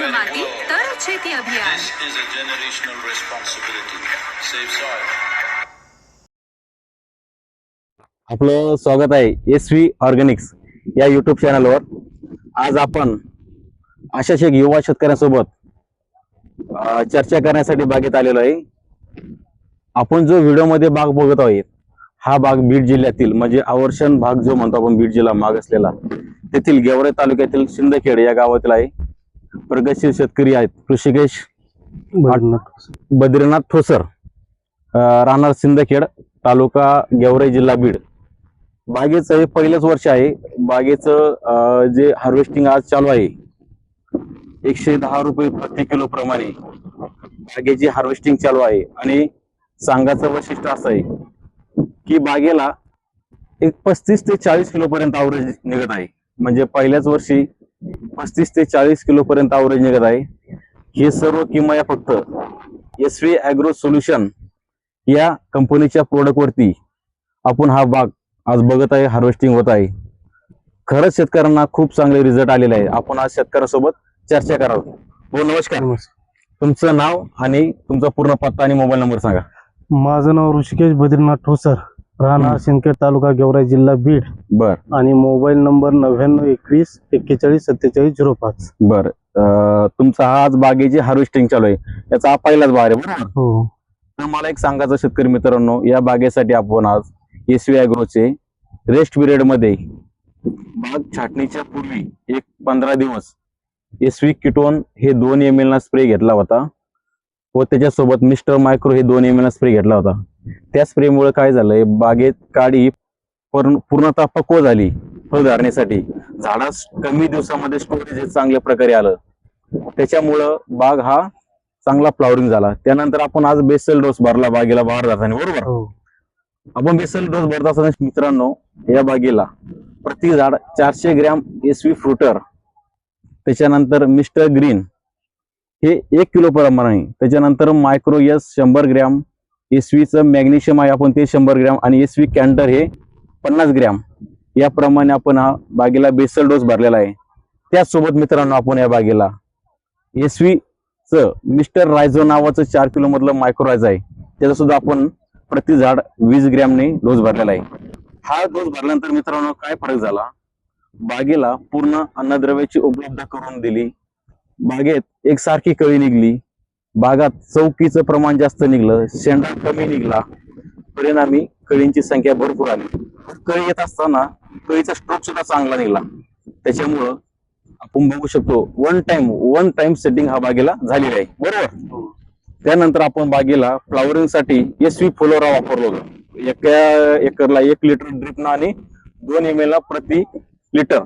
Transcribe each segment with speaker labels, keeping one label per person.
Speaker 1: शुद्ध माती तरच शेती अभियान
Speaker 2: This is a generational responsibility. Save soil.
Speaker 3: आपलं स्वागत आहे एस व्ही ऑर्गॅनिक्स या युट्यूब चॅनलवर आज आपण अशाच एक युवा शेतकऱ्यांसोबत अं, चर्चा करण्यासाठी बागेत आलेलो आहे आपण जो व्हिडिओमध्ये बाग बघत आहोत हा बाग बीड जिल्ह्यातील म्हणजे आवर्षण भाग जो म्हणतो आपण बीड जिल्हा माग असलेला तेथील गेवरे तालुक्यातील शिंदखेड या गावातील आहे प्रगतशील शेतकरी आहेत. ऋषिकेश बद्रीनाथ ठोसर राहणार सिंदखेड तालुका गेवराई जिल्हा बीड. बागेचं हे पहिलंच वर्ष आहे. बागेचं जे हार्वेस्टिंग आज चालू आहे एकशे दहा रुपये प्रति किलो प्रमाणे बागेची हार्वेस्टिंग चालू आहे. आणि सांगाचं वैशिष्ट्य असं आहे की बागेला एक पस्तीस ते चाळीस किलो पर्यंत आवरेज निघत आहे. म्हणजे पहिल्याच वर्षी पस्तीस ते चाळीस किलो पर्यंत आवरेज निघत आहे. हे सर्व किमया फक्त एस व्ही अॅग्रो सोल्युशन या कंपनीच्या प्रोडक्ट वरती आपण हा बाग आज बघत आहे हार्वेस्टिंग होत आहे. खरंच शेतकऱ्यांना खूप चांगले रिझल्ट आलेले आहे. आपण आज शेतकऱ्यांसोबत चर्चा करावं हो नमस्कार. तुमचं नाव आणि तुमचा पूर्ण पत्ता आणि मोबाईल नंबर सांगा.
Speaker 4: माझं नाव ऋषिकेश बद्रीनाथ ठोसर. राहणार. सिंदखेड तालुका गेवराई जिल्हा बीड.
Speaker 3: बर.
Speaker 4: आणि मोबाईल नंबर नव्याण्णव एकवीस एक्केचाळीस सत्तेचाळीस झिरो पाच.
Speaker 3: बर. तुमचा हा आज बागेची हार्वेस्टिंग चालू आहे. याचा हा पहिलाच बाग आहे बरोबर?
Speaker 4: हो.
Speaker 3: तर मला एक सांगायचं शेतकरी मित्रांनो या बागेसाठी आपण आज एस व्ही अॅग्रोचे रेस्ट पिरियडमध्ये बाग छाटणीच्या पूर्वी एक पंधरा दिवस एस व्ही किटोन हे दोन एम एल ना स्प्रे घेतला होता. व त्याच्यासोबत मिस्टर मायक्रो हे दोन एम एल ना स्प्रे घेतला होता. त्या स्प्रेमुळे काय झालंय बागेत काडी पूर्ण पूर्णतः पक्व झाली फळधारणेसाठी झाडास कमी दिवसामध्ये स्टोरेज चांगल्या प्रकारे आलं. त्याच्यामुळं बाग हा चांगला फ्लॉवरिंग झाला. त्यानंतर आपण आज बेसल डोस भरला बागेला बाहेर जाताना बरोबर?
Speaker 4: हो.
Speaker 3: आपण बेसल डोस भरत असताना मित्रांनो या बागेला प्रति झाड चारशे ग्रॅम एस व्ही फ्रुटर त्याच्यानंतर मिस्टर ग्रीन हे एक किलो प्रमाणे त्याच्यानंतर मायक्रो एस शंभर ग्रॅम एस चं मॅग्नेशियम आहे आपण ते शंभर ग्रॅम आणि एस व्ही कॅन्टर हे पन्नास ग्रॅम. याप्रमाणे आपण हा बागेला बेसल डोस भरलेला आहे. त्याचसोबत मित्रांनो आपण या बागेला एस च मिस्टर रायझो नावाचं चार किलो मधलं मायक्रो रायझ आहे. त्याचा सुद्धा आपण प्रति झाड वीस ग्रॅमने डोस भरलेला आहे. हा डोस भरल्यानंतर मित्रांनो काय फरक झाला? बागेला पूर्ण अन्नद्रव्याची उपलब्ध करून दिली. बागेत एकसारखी कळी निघली. बागात चौकीचं प्रमाण जास्त निघलं शेंडा कमी निघला. परिणामी कळींची संख्या भरपूर आली. कळी येत असताना कळीचा स्ट्रोक सुद्धा चांगला निघला. त्याच्यामुळं आपण बघू शकतो one time one time setting हा बागेला झालेला आहे. बरोबर? त्यानंतर आपण बागेला फ्लॉवरिंगसाठी एस व्ही फ्लोरा वापरलो होतो. एका एकरला एक लिटर ड्रिपना आणि दोन एम एल प्रति लिटर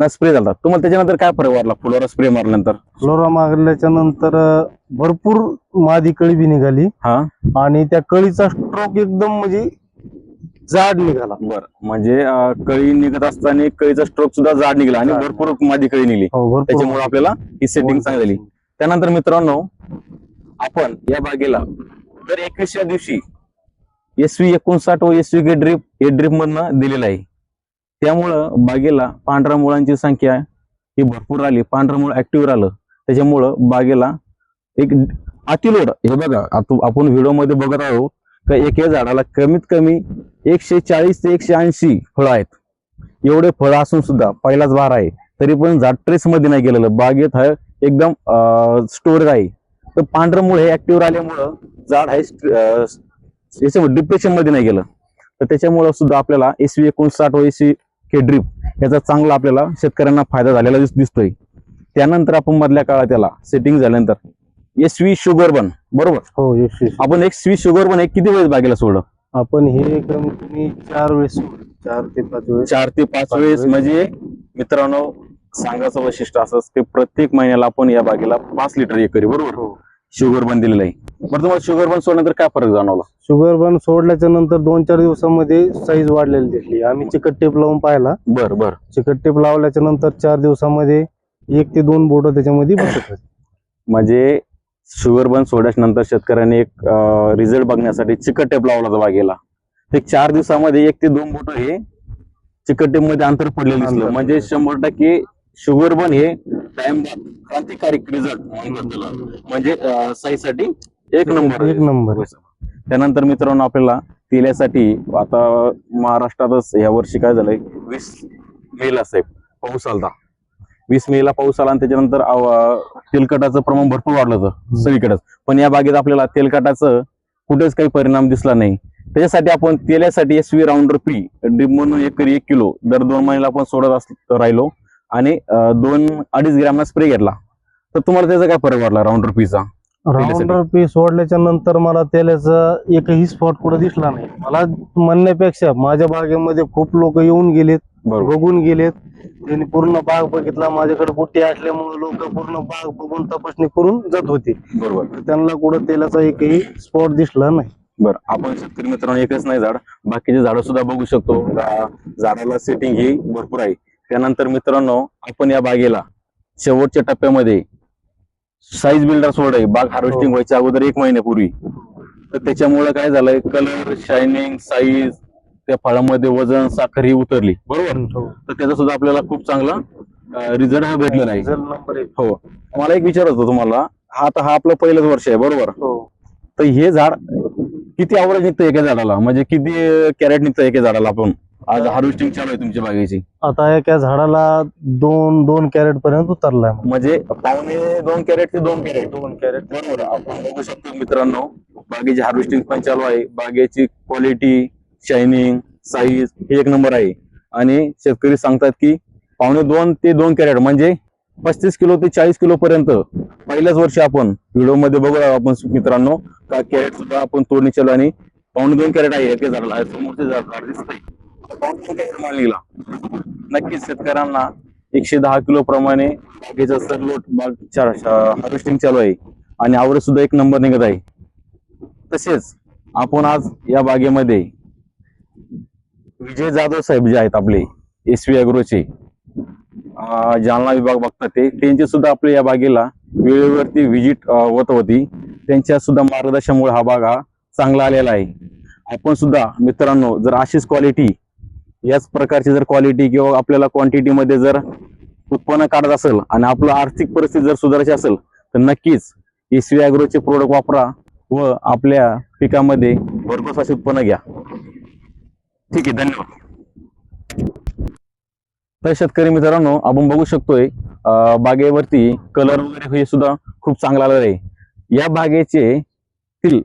Speaker 3: ना स्प्रे झाला. तुम्हाला त्याच्यानंतर काय फरक वाटला? फ्लोरा स्प्रे मारल्यानंतर?
Speaker 4: फ्लोरा मारल्याच्या नंतर अं, भरपूर मादी कळी बी निघाली.
Speaker 3: हा.
Speaker 4: आणि त्या कळीचा स्ट्रोक एकदम म्हणजे जाड निघाला.
Speaker 3: बर. म्हणजे अं, कळी निघत असताना कळीचा स्ट्रोक सुद्धा जाड निघला आणि
Speaker 4: जाड.
Speaker 3: भरपूर माझी कळी निघली.
Speaker 4: हो भरपूर
Speaker 3: त्याच्यामुळे आपल्याला ही सेटिंग चांगली झाली. त्यानंतर मित्रांनो आपण या बागेला दर एकवीसच्या दिवशी एस व्ही एकोणसाठ व एस व्ही ड्रिप हे ड्रिप मधनं दिलेलं आहे. त्यामुळं बागेला पांढऱ्या मुळांची संख्या ही भरपूर आली पांढरं मुळ ऍक्टिव्ह राहिलं. त्याच्यामुळं बागेला एक अतिलोड हे बघा आता आपण व्हिडिओमध्ये बघत आहोत का एका झाडाला कमीत कमी एकशे चाळीस ते एकशे ऐंशी फळं आहेत. एवढे फळं असून सुद्धा पहिलाच भार आहे. तरी पण झाड ट्रेस मध्ये नाही गेलेलं. बागेत हा एकदम स्टोरेज आहे. तर पांढरं मूळ हे ऍक्टिव्ह राहिल्यामुळं झाड आहे याच्यामध्ये डिप्रेशनमध्ये नाही गेलं. तर त्याच्यामुळं सुद्धा आपल्याला एस व्ही एकोणसाठ व एस के ड्रिप याचा चांगला आपल्याला शेतकऱ्यांना फायदा झालेला दिस- दिसतोय. त्यानंतर आपण मधल्या काळात त्याला सेटिंग झाल्यानंतर एस व्ही शुगर बन बरोबर?
Speaker 4: हो.
Speaker 3: आपण एक स्वी शुगर बन एक किती वेळेस बागेला सोडलं?
Speaker 4: आपण हे कमीत कमी चार वेळेस चार ते पाच वेळेस.
Speaker 3: चार ते पाच वेळेस. म्हणजे मित्रांनो सांगायचं वैशिष्ट्य असं की प्रत्येक महिन्याला आपण या बागेला पाच लिटर एकरी बरोबर?
Speaker 4: हो.
Speaker 3: शुगर बन दिलेलं आहे. बरं तुम्हाला शुगर बन सोडल्यानंतर काय फरक जाणवला?
Speaker 4: शुगर बन सोडल्याच्या नंतर दोन चार दिवसामध्ये साईज वाढलेली दिसली. आम्ही चिकट टेप लावून पाहिला.
Speaker 3: बर बर.
Speaker 4: चिकट टेप लावल्याच्या नंतर चार दिवसामध्ये एक ते दोन बोट त्याच्यामध्ये बसत होते.
Speaker 3: म्हणजे शुगर बन सोडल्याच्या नंतर शेतकऱ्यांनी एक रिझल्ट बघण्यासाठी चिकट टेप लावला बागेला. ते चार दिवसामध्ये एक ते दोन बोट हे चिकट टेपमध्ये अंतर पडलेलं दिसलं. म्हणजे. शंभर टक्के शुगर बन हे कायम क्रांतिकारी रिझल्ट म्हणजे साईसाठी एक नंबर
Speaker 4: एक नंबर.
Speaker 3: त्यानंतर मित्रांनो आपल्याला तेलासाठी आता महाराष्ट्रातच या वर्षी काय झालंय? वीस मेला साहेब पाऊस आलता. वीस मेला पाऊस आला आणि त्याच्यानंतर तेलकटाचं प्रमाण भरपूर वाढलं होतं सगळीकडेच. पण या बागेत आपल्याला तेलकटाचं कुठेच काही परिणाम दिसला नाही. त्याच्यासाठी आपण तेलासाठी एस व्ही राऊंडर पी म्हणून एकरी एक किलो दर दोन महिन्याला आपण सोडत राहिलो. आणि दोन अडीच ग्रॅमना स्प्रे घेतला. तर तुम्हाला त्याचा काय फरक वाटला राऊंडर पीचा
Speaker 4: राऊंडर पी सोडल्याच्या नंतर मला तेलाचा एकही स्पॉट कुठे दिसला नाही. मला म्हणण्यापेक्षा माझ्या बागेमध्ये खूप लोक येऊन गेलेत बघून गेलेत. त्यांनी पूर्ण बाग बघितला माझ्याकडे बुट्टी असल्यामुळे लोक पूर्ण बाग बघून तपासणी करून जात होते.
Speaker 3: बरोबर.
Speaker 4: त्यांना कुठं तेलाचा एकही स्पॉट दिसला नाही.
Speaker 3: बर आपण शेतकरी मित्रांनो एकच नाही झाड बाकीचे झाडं सुद्धा बघू शकतो. का झाडाला सेटिंग ही भरपूर आहे. त्यानंतर मित्रांनो आपण या बागेला शेवटच्या टप्प्यामध्ये साईज बिल्डर सोड आहे. बाग हार्वेस्टिंग व्हायच्या अगोदर एक महिन्यापूर्वी. तर त्याच्यामुळे काय झालंय? कलर शायनिंग साईज त्या फळामध्ये वजन साखर ही उतरली. बरोबर? तर त्याचा सुद्धा आपल्याला खूप चांगला रिझल्ट हा
Speaker 4: नंबर एक.
Speaker 3: हो. मला एक विचारत होतं तुम्हाला. हा आता हा आपलं पहिलंच वर्ष आहे बरोबर?
Speaker 4: हो.
Speaker 3: तर हे झाड किती आवरेज निघतं एका झाडाला? म्हणजे किती कॅरेट निघतं एका झाडाला आपण? आज हार्वेस्टिंग चालू आहे तुमच्या बागेची.
Speaker 4: आता एका झाडाला दोन दोन कॅरेट पर्यंत उतरलाय
Speaker 3: म्हणजे पावणे दोन कॅरेट ते दोन कॅरेट
Speaker 4: दोन कॅरेट
Speaker 3: बरोबर. आपण बघू शकतो मित्रांनो बागेची हार्वेस्टिंग पण चालू आहे. बागेची क्वालिटी शायनिंग साईज हे एक नंबर आहे. आणि शेतकरी सांगतात की पावणे दोन ते दोन कॅरेट म्हणजे पस्तीस किलो ते चाळीस किलो पर्यंत. पहिल्याच वर्षी आपण व्हिडिओमध्ये बघू आपण मित्रांनो का कॅरेट सुद्धा आपण तोडणी चालू आणि पावणे दोन कॅरेट आहे. एका झाडाला समोरचे झाड झाड दिसतंय. कुठे दोन लिहिला नक्कीच शेतकऱ्यांना एकशे दहा किलो प्रमाणे बागेचा सरलोट बाग हार्वेस्टिंग चालू आहे. आणि आवड सुद्धा एक नंबर निघत आहे. तसेच आपण आज या बागेमध्ये विजय जाधव साहेब जे आहेत आपले एस व्ही अग्रोचे जालना विभाग बघतात ते. त्यांचे सुद्धा आपल्या या बागेला वेळेवरती व्हिजिट होत होती. त्यांच्या सुद्धा मार्गदर्शनामुळे हा बाग हा चांगला आलेला आहे. आपण सुद्धा मित्रांनो जर अशीच क्वालिटी याच प्रकारची जर क्वालिटी किंवा आपल्याला क्वांटिटी मध्ये जर उत्पन्न काढत असेल आणि आपलं आर्थिक परिस्थिती जर सुधारायची असेल तर नक्कीच एस अॅग्रोचे प्रोडक्ट वापरा व आपल्या पिकामध्ये भरपूर असे उत्पन्न घ्या. ठीक आहे धन्यवाद. तर शेतकरी मित्रांनो आपण बघू शकतोय बागेवरती कलर वगैरे हे सुद्धा खूप चांगला आलेला आहे. या बागेचे तील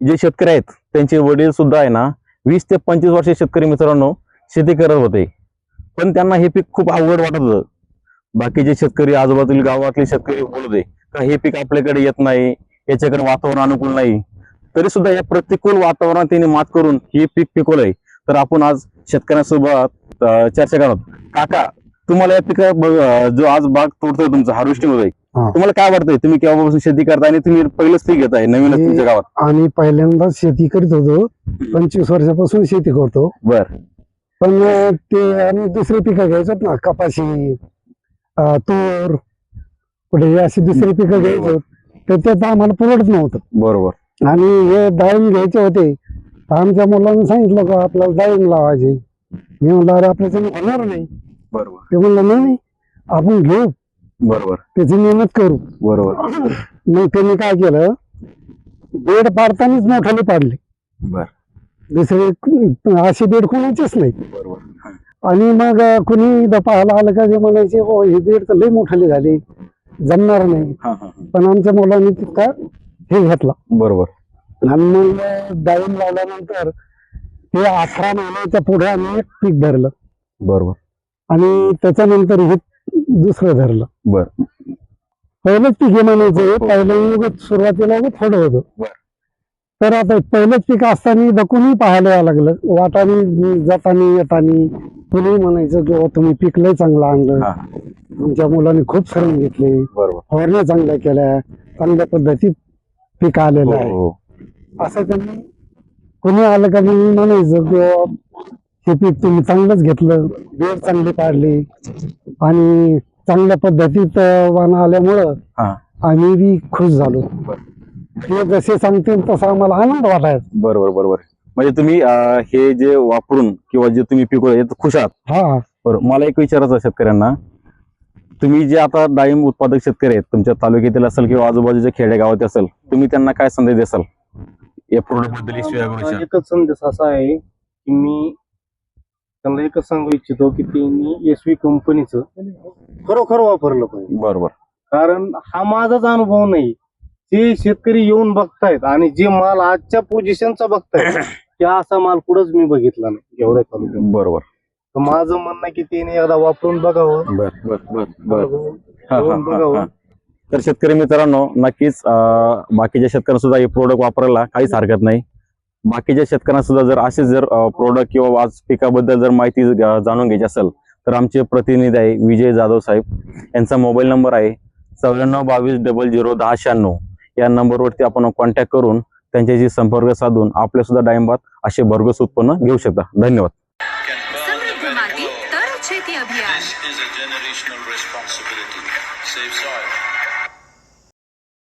Speaker 3: जे शेतकरी आहेत त्यांचे वडील सुद्धा आहे ना वीस ते पंचवीस वर्ष शेतकरी मित्रांनो शेती करत होते. पण त्यांना हे पीक खूप अवघड वाटत होतं. बाकीचे शेतकरी आजूबाजूला गावातले शेतकरी बोलत होते का हे पीक आपल्याकडे येत नाही याच्याकडे वातावरण अनुकूल नाही. तरी सुद्धा या प्रतिकूल वातावरणात त्यांनी मात करून हे पीक पिकवलंय. तर आपण आज शेतकऱ्यांसोबत चर्चा करत काका तुम्हाला या पिका जो आज बाग तोडतोय तुमचं हार्वेस्टिंग होतंय. तुम्हाला काय वाटतंय? तुम्ही केव्हापासून शेती करताय आणि तुम्ही पहिलंच पीक घेताय नवीनच तुमच्या गावात?
Speaker 5: आम्ही पहिल्यांदा शेती करीत होतो. पंचवीस वर्षापासून शेती करतो.
Speaker 3: बर.
Speaker 5: पण ते आम्ही दुसरी पिकं घ्यायचो ना कपाशी तूर कुठे अशी दुसरी पिकं घ्यायचो तर त्यात आम्हाला परवडत नव्हतं.
Speaker 3: बरोबर.
Speaker 5: आणि हे डाळिंब घ्यायचे होते. आमच्या मुलांनी सांगितलं का आपल्याला डाळिंब लावायचे. मी म्हणलं अरे आपल्याच्यानं होणार नाही.
Speaker 3: बरोबर.
Speaker 5: ते म्हणलं नाही नाही आपण घेऊ.
Speaker 3: बरोबर.
Speaker 5: त्याची मेहनत करू.
Speaker 3: बरोबर.
Speaker 5: मग त्यांनी काय केलं बेड पाडतानाच मोठाले पाडले.
Speaker 3: बर.
Speaker 5: दुसरे असे बेड कोणाचेच नाही
Speaker 3: बरोबर.
Speaker 5: आणि मग कुणी पाहायला आलं का ते म्हणायचे हो हे बेड तर लई मोठाले झाले जमणार नाही.
Speaker 3: हा हा हा.
Speaker 5: पण आमच्या मुलांनी तितका हे घेतला.
Speaker 3: बरोबर.
Speaker 5: आणि मग डाळिंब लावल्यानंतर ते अठरा महिन्याच्या पुढे आम्ही एक पीक धरलं.
Speaker 3: बरोबर.
Speaker 5: आणि त्याच्यानंतर हे दुसरं धरलं.
Speaker 3: बर.
Speaker 5: पहिलंच पीक हे म्हणायचं पहिलं उगाच सुरुवातीला उगाच थोडं होतं.
Speaker 3: बरं.
Speaker 5: तर आता पहिलंच पीक असताना कुणी पाहायला लागलं. वाटाने जातानी येतानी कुणी म्हणायचं की "हो, तुम्ही पीक लय चांगलं आणलं.
Speaker 3: हा.
Speaker 5: तुमच्या मुलांनी खूप श्रम घेतले. फवारण्या चांगल्या केल्या. चांगल्या पद्धतीत पीक आलेलं
Speaker 3: हो,
Speaker 5: आहे.
Speaker 3: हो.
Speaker 5: असं त्यांनी कोणी आलं का मी म्हणायचं की "हो, हे पीक तुम्ही चांगलंच घेतलं. वेळ चांगली काढली. आणि चांगल्या पद्धतीत वाण आल्यामुळं
Speaker 3: हा.
Speaker 5: आम्ही बी खुश झालो. ते जसे सांगतील तसा आम्हाला आनंद वाटायचा.
Speaker 3: बरोबर बरोबर. म्हणजे तुम्ही अं, हे जे वापरून किंवा जे तुम्ही पिकवलं यात खुश आहात.
Speaker 5: हा.
Speaker 3: बरोबर मला एक विचारायचं आहे शेतकऱ्यांना. तुम्ही जे आता डाळिंब उत्पादक शेतकरी आहेत तुमच्या तालुक्यातील असेल किंवा आजूबाजूच्या खेडेगावात असेल तुम्ही त्यांना काय संदेश देसाल? या प्रोडक्टबद्दल
Speaker 4: एकच संदेश असा आहे की मी त्यांना एकच सांगू इच्छितो की त्यांनी एस व्ही कंपनीचं खरोखर वापरलं पाहिजे.
Speaker 3: बरोबर.
Speaker 4: कारण हा माझाच अनुभव नाही. जे शेतकरी येऊन बघतायत आणि जे माल आजच्या पोझिशनचा बघतायत ते असा माल कुठंच मी बघितला नाही एवढ्या तालुक्यात
Speaker 3: बरोबर.
Speaker 4: तर माझं म्हणणं आहे की त्यांनी एकदा वापरून बघावं.
Speaker 3: बर बर बर बर.
Speaker 4: बघावं,
Speaker 3: हा, हा, हा, हा. तर शेतकरी मित्रांनो नक्कीच अं, बाकीच्या शेतकऱ्यांना सुद्धा हे प्रोडक्ट वापरायला काहीच हरकत नाही. बाकीच्या शेतकऱ्यांना सुद्धा जर असे जर प्रोडक्ट किंवा आज पिकाबद्दल जर माहिती जाणून घ्यायची असेल तर आमचे प्रतिनिधी आहे विजय जाधव साहेब. यांचा मोबाईल नंबर आहे चौऱ्याण्णव बावीस डबल झिरो दहा शहाण्णव. या नंबरवरती आपण कॉन्टॅक्ट करून त्यांच्याशी संपर्क साधून आपल्या सुद्धा डाळिंबात असे भरघोस उत्पन्न घेऊ शकता. धन्यवाद.